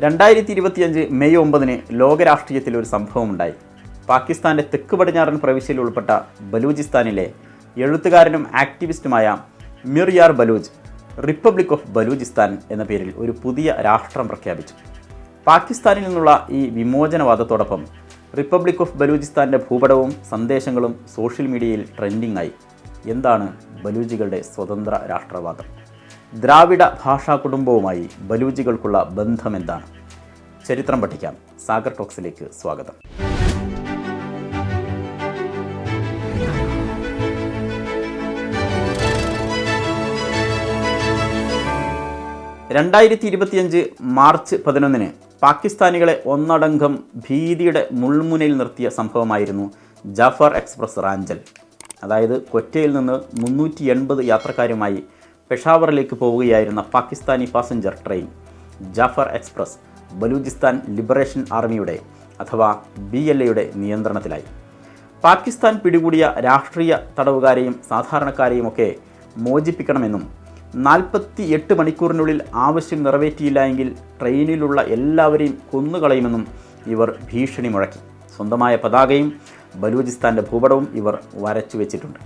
രണ്ടായിരത്തി ഇരുപത്തിയഞ്ച് മെയ് ഒമ്പതിന് ലോകരാഷ്ട്രീയത്തിൽ ഒരു സംഭവമുണ്ടായി. പാകിസ്ഥാന്റെ തെക്ക് പടിഞ്ഞാറൻ പ്രവിശ്യയിൽ ഉൾപ്പെട്ട ബലൂചിസ്ഥാനിലെ എഴുത്തുകാരനും ആക്ടിവിസ്റ്റുമായ മിർയാർ ബലൂജ് റിപ്പബ്ലിക് ഓഫ് ബലൂചിസ്ഥാൻ എന്ന പേരിൽ ഒരു പുതിയ രാഷ്ട്രം പ്രഖ്യാപിച്ചു. പാകിസ്ഥാനിൽ നിന്നുള്ള ഈ വിമോചനവാദത്തോടൊപ്പം റിപ്പബ്ലിക് ഓഫ് ബലൂചിസ്ഥാന്റെ ഭൂപടവും സന്ദേശങ്ങളും സോഷ്യൽ മീഡിയയിൽ ട്രെൻഡിംഗ് ആയി എന്താണ് ബലൂജികളുടെ സ്വതന്ത്ര രാഷ്ട്രവാദം? ദ്രാവിഡ ഭാഷാ കുടുംബവുമായി ബലൂജികൾക്കുള്ള ബന്ധം എന്താണ് ചരിത്രം പഠിക്കാം. സാഗർ ടോക്സിലേക്ക് സ്വാഗതം. രണ്ടായിരത്തി ഇരുപത്തിയഞ്ച് മാർച്ച് പതിനൊന്നിന് പാകിസ്ഥാനികളെ ഒന്നടങ്കം ഭീതിയുടെ മുൾമുനയിൽ നിർത്തിയ സംഭവമായിരുന്നു ജാഫർ എക്സ്പ്രസ് റാഞ്ചൽ. അതായത് കൊറ്റയിൽ നിന്ന് മുന്നൂറ്റി എൺപത് യാത്രക്കാരുമായി പെഷാവറിലേക്ക് പോവുകയായിരുന്ന Pakistani passenger train Jaffar express Balochistan liberation ആർമിയുടെ അഥവാ ബി എൽ എയുടെ നിയന്ത്രണത്തിലായി. പാകിസ്ഥാൻ പിടികൂടിയ രാഷ്ട്രീയ തടവുകാരെയും സാധാരണക്കാരെയും ഒക്കെ മോചിപ്പിക്കണമെന്നും നാൽപ്പത്തി എട്ട് മണിക്കൂറിനുള്ളിൽ ആവശ്യം നിറവേറ്റിയില്ല എങ്കിൽ ട്രെയിനിലുള്ള എല്ലാവരെയും കൊന്നുകളയുമെന്നും ഇവർ ഭീഷണി മുഴക്കി സ്വന്തമായ പതാകയും ബലൂചിസ്ഥാന്റെ ഭൂപടവും ഇവർ വരച്ചു വെച്ചിട്ടുണ്ട്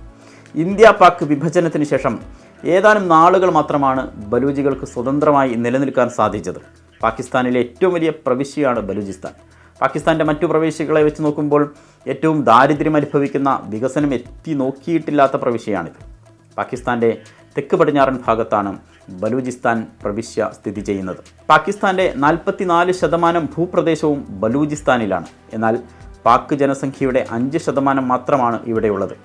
ഇന്ത്യ പാക് വിഭജനത്തിന് ശേഷം ഏതാനും നാളുകൾ മാത്രമാണ് ബലൂജികൾക്ക് സ്വതന്ത്രമായി നിലനിൽക്കാൻ സാധിച്ചത്. പാകിസ്ഥാനിലെ ഏറ്റവും വലിയ പ്രവിശ്യയാണ് ബലൂചിസ്ഥാൻ. പാകിസ്ഥാന്റെ മറ്റു പ്രവിശ്യകളെ വെച്ച് നോക്കുമ്പോൾ ഏറ്റവും ദാരിദ്ര്യം അനുഭവിക്കുന്ന വികസനം എത്തി നോക്കിയിട്ടില്ലാത്ത പ്രവിശ്യയാണിത്. പാകിസ്ഥാന്റെ തെക്ക് പടിഞ്ഞാറൻ ഭാഗത്താണ് ബലൂചിസ്ഥാൻ പ്രവിശ്യ സ്ഥിതി ചെയ്യുന്നത്. പാകിസ്ഥാന്റെ നാൽപ്പത്തിനാല് ശതമാനം ഭൂപ്രദേശവും ബലൂചിസ്ഥാനിലാണ്. എന്നാൽ പാക് ജനസംഖ്യയുടെ അഞ്ച് ശതമാനം മാത്രമാണ് ഇവിടെയുള്ളത്.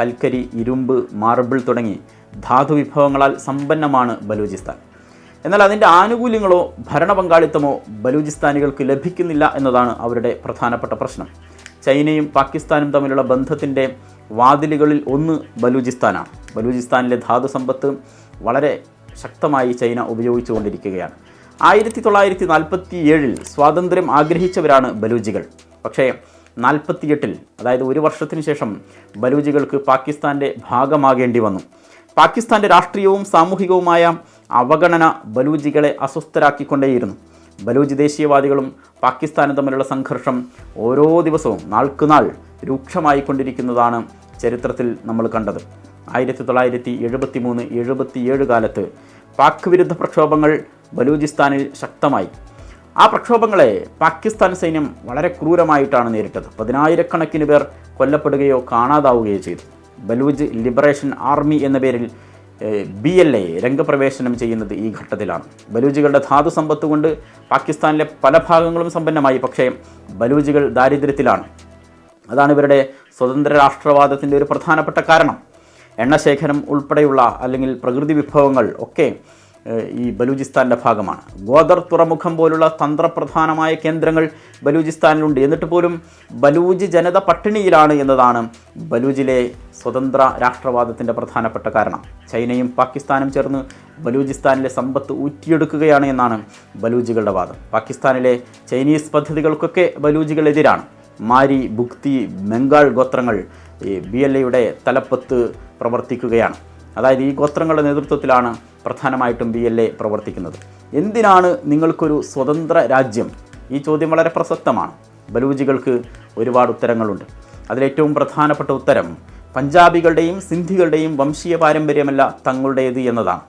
കൽക്കരി ഇരുമ്പ് മാർബിൾ തുടങ്ങി ധാതു വിഭവങ്ങളാൽ സമ്പന്നമാണ് ബലൂചിസ്ഥാൻ. എന്നാൽ അതിന്റെ ആനുകൂല്യങ്ങളോ ഭരണ പങ്കാളിത്തമോ ബലൂചിസ്ഥാനികൾക്ക് ലഭിക്കുന്നില്ല എന്നതാണ് അവരുടെ പ്രധാനപ്പെട്ട പ്രശ്നം. ചൈനയും പാകിസ്ഥാനും തമ്മിലുള്ള ബന്ധത്തിന്റെ വാതിലുകളിൽ ഒന്ന് ബലൂചിസ്ഥാനാണ്. ബലൂചിസ്ഥാനിലെ ധാതു സമ്പത്ത് വളരെ ശക്തമായി ചൈന ഉപയോഗിച്ചുകൊണ്ടിരിക്കുകയാണ്. ആയിരത്തി തൊള്ളായിരത്തി നാൽപ്പത്തി ഏഴിൽ സ്വാതന്ത്ര്യം ആഗ്രഹിച്ചവരാണ് ബലൂജികൾ പക്ഷേ നാൽപ്പത്തിയെട്ടിൽ അതായത് ഒരു വർഷത്തിന് ശേഷം ബലൂജികൾക്ക് പാകിസ്ഥാന്റെ ഭാഗമാകേണ്ടി വന്നു. പാകിസ്ഥാന്റെ രാഷ്ട്രീയവും സാമൂഹികവുമായ അവഗണന ബലൂജികളെ അസ്വസ്ഥരാക്കിക്കൊണ്ടേയിരുന്നു. ബലൂജ് ദേശീയവാദികളും പാകിസ്ഥാനും തമ്മിലുള്ള സംഘർഷം ഓരോ ദിവസവും നാൾക്കുനാൾ രൂക്ഷമായിക്കൊണ്ടിരിക്കുന്നതാണ് ചരിത്രത്തിൽ നമ്മൾ കണ്ടത്. ആയിരത്തി തൊള്ളായിരത്തി എഴുപത്തി മൂന്ന് എഴുപത്തിയേഴ് കാലത്ത് പാക് വിരുദ്ധ പ്രക്ഷോഭങ്ങൾ ബലൂചിസ്ഥാനിൽ ശക്തമായി. ആ പ്രക്ഷോഭങ്ങളെ പാകിസ്ഥാൻ സൈന്യം വളരെ ക്രൂരമായിട്ടാണ് നേരിട്ടത്. പതിനായിരക്കണക്കിന് പേർ കൊല്ലപ്പെടുകയോ കാണാതാവുകയോ ചെയ്തു. ബലൂജ് ലിബറേഷൻ ആർമി എന്ന പേരിൽ ബി എൽ എ രംഗപ്രവേശനം ചെയ്യുന്നത് ഈ ഘട്ടത്തിലാണ്. ബലൂജികളുടെ ധാതു സമ്പത്ത് കൊണ്ട് പാകിസ്ഥാനിലെ പല ഭാഗങ്ങളും സമ്പന്നമായി പക്ഷേ ബലൂജികൾ ദാരിദ്ര്യത്തിലാണ്. അതാണ് ഇവരുടെ സ്വതന്ത്ര രാഷ്ട്രവാദത്തിന്റെ ഒരു പ്രധാനപ്പെട്ട കാരണം. എണ്ണശേഖരം ഉൾപ്പെടെയുള്ള അല്ലെങ്കിൽ പ്രകൃതി വിഭവങ്ങൾ ഒക്കെ ഈ ബലൂചിസ്ഥാന്റെ ഭാഗമാണ്. ഗോദർ തുറമുഖം പോലുള്ള തന്ത്രപ്രധാനമായ കേന്ദ്രങ്ങൾ ബലൂചിസ്ഥാനിലുണ്ട്. എന്നിട്ട് പോലും ബലൂജ് ജനത പട്ടിണിയിലാണ് എന്നതാണ് ബലൂജിലെ സ്വതന്ത്ര രാഷ്ട്രവാദത്തിന്റെ പ്രധാനപ്പെട്ട കാരണം. ചൈനയും പാകിസ്ഥാനും ചേർന്ന് ബലൂചിസ്ഥാനിലെ സമ്പത്ത് ഊറ്റിയെടുക്കുകയാണ് എന്നാണ് ബലൂജികളുടെ വാദം. പാകിസ്ഥാനിലെ ചൈനീസ് പദ്ധതികൾക്കൊക്കെ ബലൂജികൾ എതിരാണ്. മാരി ബുക്തി ബംഗാൾ ഗോത്രങ്ങൾ ഈ ബി എൽ എയുടെ തലപ്പത്ത് പ്രവർത്തിക്കുകയാണ്. അതായത് ഈ ഗോത്രങ്ങളുടെ നേതൃത്വത്തിലാണ് പ്രധാനമായിട്ടും ബി എൽ എ പ്രവർത്തിക്കുന്നത്. എന്തിനാണ് നിങ്ങൾക്കൊരു സ്വതന്ത്ര രാജ്യം? ഈ ചോദ്യം വളരെ പ്രസക്തമാണ്. ബലൂജികൾക്ക് ഒരുപാട് ഉത്തരങ്ങളുണ്ട്. അതിലേറ്റവും പ്രധാനപ്പെട്ട ഉത്തരം പഞ്ചാബികളുടെയും സിന്ധികളുടെയും വംശീയ പാരമ്പര്യമല്ല തങ്ങളുടേത് എന്നതാണ്.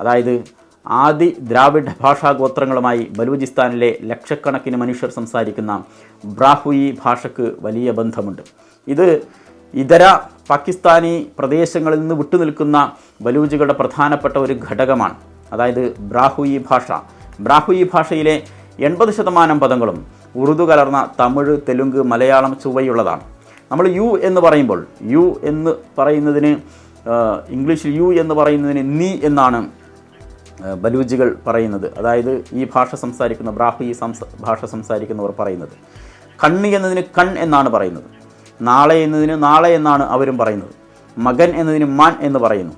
അതായത് ആദി ദ്രാവിഡ ഭാഷാ ഗോത്രങ്ങളുമായി ബലൂചിസ്ഥാനിലെ ലക്ഷക്കണക്കിന് മനുഷ്യർ സംസാരിക്കുന്ന ബ്രാഹുയി ഭാഷയ്ക്ക് വലിയ ബന്ധമുണ്ട്. ഇത് ഇതര പാകിസ്ഥാനി പ്രദേശങ്ങളിൽ നിന്ന് വിട്ടുനിൽക്കുന്ന ബലൂജികളുടെ പ്രധാനപ്പെട്ട ഒരു ഘടകമാണ്. അതായത് ബ്രാഹുയി ഭാഷ. ബ്രാഹുയി ഭാഷയിലെ എൺപത് ശതമാനം പദങ്ങളും ഉറുദു കലർന്ന തമിഴ് തെലുങ്ക് മലയാളം ചുവയുള്ളതാണ് നമ്മൾ യു എന്ന് പറയുമ്പോൾ യു എന്ന് പറയുന്നതിന് ഇംഗ്ലീഷിൽ യു എന്ന് പറയുന്നതിന് നീ എന്നാണ് ബലൂജികൾ പറയുന്നത്. അതായത് ഈ ഭാഷ സംസാരിക്കുന്ന ബ്രാഹുയി സംസ ഭാഷ സംസാരിക്കുന്നവർ പറയുന്നത്. കണ്ണി എന്നതിന് കൺ എന്നാണ് പറയുന്നത്. നാളെ എന്നതിന് നാളെ എന്നാണ് അവരും പറയുന്നത്. മകൻ എന്നതിന് മാൻ എന്ന് പറയുന്നു.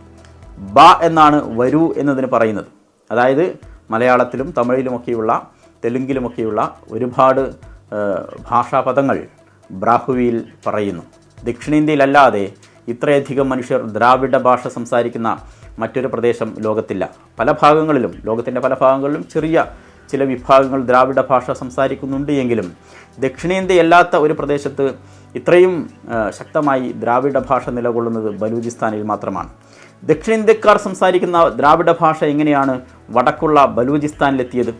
ബ എന്നാണ് വരൂ എന്നതിന് പറയുന്നത്. അതായത് മലയാളത്തിലും തമിഴിലുമൊക്കെയുള്ള തെലുങ്കിലുമൊക്കെയുള്ള ഒരുപാട് ഭാഷാപദങ്ങൾ ബ്രാഹുവിയിൽ പറയുന്നു. ദക്ഷിണേന്ത്യയിലല്ലാതെ ഇത്രയധികം മനുഷ്യർ ദ്രാവിഡ ഭാഷ സംസാരിക്കുന്ന മറ്റൊരു പ്രദേശം ലോകത്തില്ല. പല ഭാഗങ്ങളിലും ലോകത്തിന്റെ പല ഭാഗങ്ങളിലും ചെറിയ ചില വിഭാഗങ്ങൾ ദ്രാവിഡ ഭാഷ സംസാരിക്കുന്നുണ്ട് എങ്കിലും ദക്ഷിണേന്ത്യയല്ലാത്ത ഒരു പ്രദേശത്ത് ഇത്രയും ശക്തമായി ദ്രാവിഡ ഭാഷ നിലകൊള്ളുന്നത് ബലൂചിസ്ഥാനിൽ മാത്രമാണ്. ദക്ഷിണേന്ത്യക്കാർ സംസാരിക്കുന്ന ദ്രാവിഡ ഭാഷ എങ്ങനെയാണ് വടക്കുള്ള ബലൂചിസ്ഥാനിലെത്തിയത്?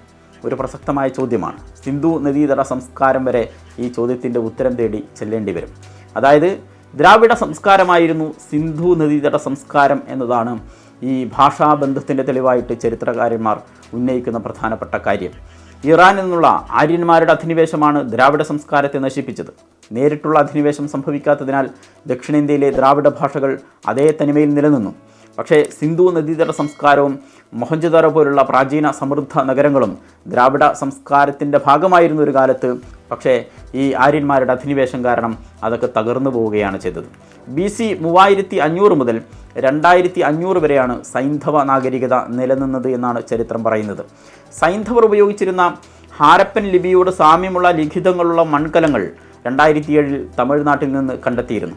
ഒരു പ്രസക്തമായ ചോദ്യമാണ്. സിന്ധു നദീതട സംസ്കാരം വരെ ഈ ചോദ്യത്തിന്റെ ഉത്തരം തേടി ചെല്ലേണ്ടി വരും. അതായത് ദ്രാവിഡ സംസ്കാരമായിരുന്നു സിന്ധു നദീതട സംസ്കാരം എന്നതാണ് ഈ ഭാഷാബന്ധത്തിന്റെ തെളിവായിട്ട് ചരിത്രകാരന്മാർ ഉന്നയിക്കുന്ന പ്രധാനപ്പെട്ട കാര്യം. ഇറാനിൽ നിന്നുള്ള ആര്യന്മാരുടെ അധിനിവേശമാണ് ദ്രാവിഡ സംസ്കാരത്തെ നശിപ്പിച്ചത്. നേരിട്ടുള്ള അധിനിവേശം സംഭവിക്കാത്തതിനാൽ ദക്ഷിണേന്ത്യയിലെ ദ്രാവിഡ ഭാഷകൾ അതേ തനിമയിൽ നിലനിന്നു. പക്ഷേ സിന്ധു നദീതട സംസ്കാരവും മൊഹഞ്ചദാരോ പോലുള്ള പ്രാചീന സമൃദ്ധ നഗരങ്ങളും ദ്രാവിഡ സംസ്കാരത്തിന്റെ ഭാഗമായിരുന്ന ഒരു കാലത്ത് പക്ഷേ ഈ ആര്യന്മാരുടെ അധിനിവേശം കാരണം അതൊക്കെ തകർന്നു പോവുകയാണ് ചെയ്തത്. ബി സി മൂവായിരത്തി അഞ്ഞൂറ് മുതൽ രണ്ടായിരത്തി അഞ്ഞൂറ് വരെയാണ് സൈന്ധവ നാഗരികത നിലനിന്നത് എന്നാണ് ചരിത്രം പറയുന്നത്. സൈന്ധവർ ഉപയോഗിച്ചിരുന്ന ഹാരപ്പൻ ലിപിയോട് സാമ്യമുള്ള ലിഖിതങ്ങളുള്ള മൺകലങ്ങൾ രണ്ടായിരത്തി ഏഴിൽ തമിഴ്നാട്ടിൽ നിന്ന് കണ്ടെത്തിയിരുന്നു.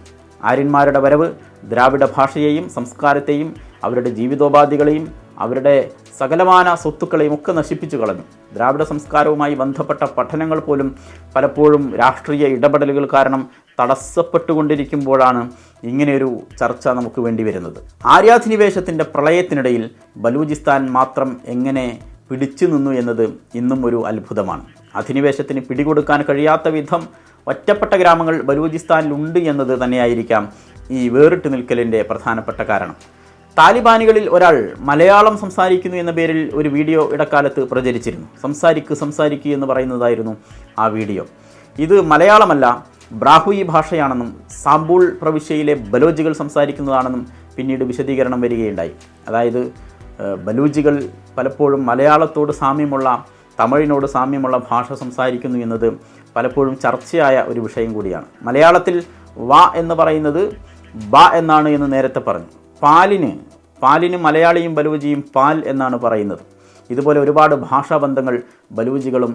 ആര്യന്മാരുടെ വരവ് ദ്രാവിഡ ഭാഷയെയും സംസ്കാരത്തെയും അവരുടെ ജീവിതോപാധികളെയും അവരുടെ സകലമാന സ്വത്തുക്കളെയും ഒക്കെ നശിപ്പിച്ചു കളഞ്ഞു. ദ്രാവിഡ സംസ്കാരവുമായി ബന്ധപ്പെട്ട പഠനങ്ങൾ പോലും പലപ്പോഴും രാഷ്ട്രീയ ഇടപെടലുകൾ കാരണം തടസ്സപ്പെട്ടുകൊണ്ടിരിക്കുമ്പോഴാണ് ഇങ്ങനെയൊരു ചർച്ച നമുക്ക് വേണ്ടി വരുന്നത്. ആര്യാധിനിവേശത്തിന്റെ പ്രളയത്തിനിടയിൽ ബലൂചിസ്ഥാൻ മാത്രം എങ്ങനെ പിടിച്ചു നിന്നു എന്നത് ഇന്നും ഒരു അത്ഭുതമാണ്. അധിനിവേശത്തിന് പിടികൊടുക്കാൻ കഴിയാത്ത വിധം ഒറ്റപ്പെട്ട ഗ്രാമങ്ങൾ ബലൂചിസ്ഥാനിലുണ്ട് എന്നത് തന്നെയായിരിക്കാം ഈ വേറിട്ട് നിൽക്കലിന്റെ പ്രധാനപ്പെട്ട കാരണം. താലിബാനികളിൽ ഒരാൾ മലയാളം സംസാരിക്കുന്നു എന്ന പേരിൽ ഒരു വീഡിയോ ഇടക്കാലത്ത് പ്രചരിച്ചിരുന്നു. സംസാരിക്ക് സംസാരിക്ക് എന്ന് പറയുന്നതായിരുന്നു ആ വീഡിയോ. ഇത് മലയാളമല്ല ബ്രാഹുയി ഭാഷയാണെന്നും സാമ്പൂൾ പ്രവിശ്യയിലെ ബലോജികൾ സംസാരിക്കുന്നതാണെന്നും പിന്നീട് വിശദീകരണം വരികയുണ്ടായി. അതായത് ബലൂജികൾ പലപ്പോഴും മലയാളത്തോട് സാമ്യമുള്ള തമിഴിനോട് സാമ്യമുള്ള ഭാഷ സംസാരിക്കുന്നു എന്നത് പലപ്പോഴും ചർച്ചയായ ഒരു വിഷയം കൂടിയാണ്. മലയാളത്തിൽ വ എന്ന് പറയുന്നത് ബ എന്നാണ് എന്ന് നേരത്തെ പറഞ്ഞു. പാലിന് പാലിന് മലയാളിയും ബലൂജിയും പാൽ എന്നാണ് പറയുന്നത്. ഇതുപോലെ ഒരുപാട് ഭാഷാബന്ധങ്ങൾ ബലൂജികളും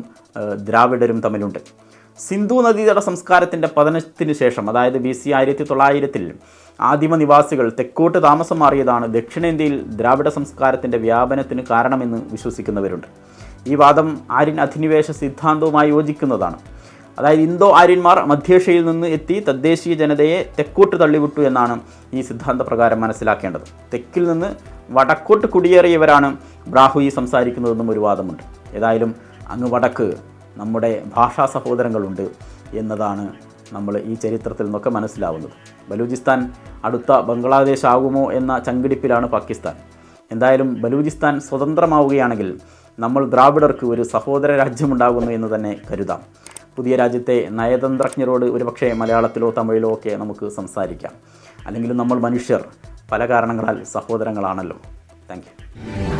ദ്രാവിഡരും തമ്മിലുണ്ട്. സിന്ധു നദീതട സംസ്കാരത്തിന്റെ പതനത്തിന് ശേഷം അതായത് ബി സി ആയിരത്തി തൊള്ളായിരത്തിൽ ആദിമ നിവാസികൾ തെക്കോട്ട് താമസം മാറിയതാണ് ദക്ഷിണേന്ത്യയിൽ ദ്രാവിഡ സംസ്കാരത്തിന്റെ വ്യാപനത്തിന് കാരണമെന്ന് വിശ്വസിക്കുന്നവരുണ്ട്. ഈ വാദം ആര്യൻ അധിനിവേശ സിദ്ധാന്തവുമായി യോജിക്കുന്നതാണ്. അതായത് ഇന്തോ ആര്യന്മാർ മധ്യേഷ്യയിൽ നിന്ന് എത്തി തദ്ദേശീയ ജനതയെ തെക്കോട്ട് തള്ളിവിട്ടു എന്നാണ് ഈ സിദ്ധാന്ത പ്രകാരം മനസ്സിലാക്കേണ്ടത്. തെക്കിൽ നിന്ന് വടക്കോട്ട് കുടിയേറിയവരാണ് ബ്രാഹുയി സംസാരിക്കുന്നതെന്നും ഒരു വാദമുണ്ട്. ഏതായാലും അങ്ങ് വടക്ക് നമ്മുടെ ഭാഷാ സഹോദരങ്ങളുണ്ട് എന്നതാണ് നമ്മൾ ഈ ചരിത്രത്തിൽ നിന്നൊക്കെ മനസ്സിലാവുന്നത്. ബലൂചിസ്ഥാൻ അടുത്ത ബംഗ്ലാദേശ് ആകുമോ എന്ന ചങ്കിടിപ്പിലാണ് പാകിസ്ഥാൻ. എന്തായാലും ബലൂചിസ്ഥാൻ സ്വതന്ത്രമാവുകയാണെങ്കിൽ നമ്മൾ ദ്രാവിഡർക്ക് ഒരു സഹോദര രാജ്യമുണ്ടാകുന്നു എന്ന് തന്നെ കരുതാം. പുതിയ രാജ്യത്തെ നയതന്ത്രജ്ഞരോട് ഒരുപക്ഷെ മലയാളത്തിലോ തമിഴിലോ ഒക്കെ നമുക്ക് സംസാരിക്കാം. അല്ലെങ്കിൽ നമ്മൾ മനുഷ്യർ പല കാരണങ്ങളാൽ സഹോദരങ്ങളാണല്ലോ. താങ്ക്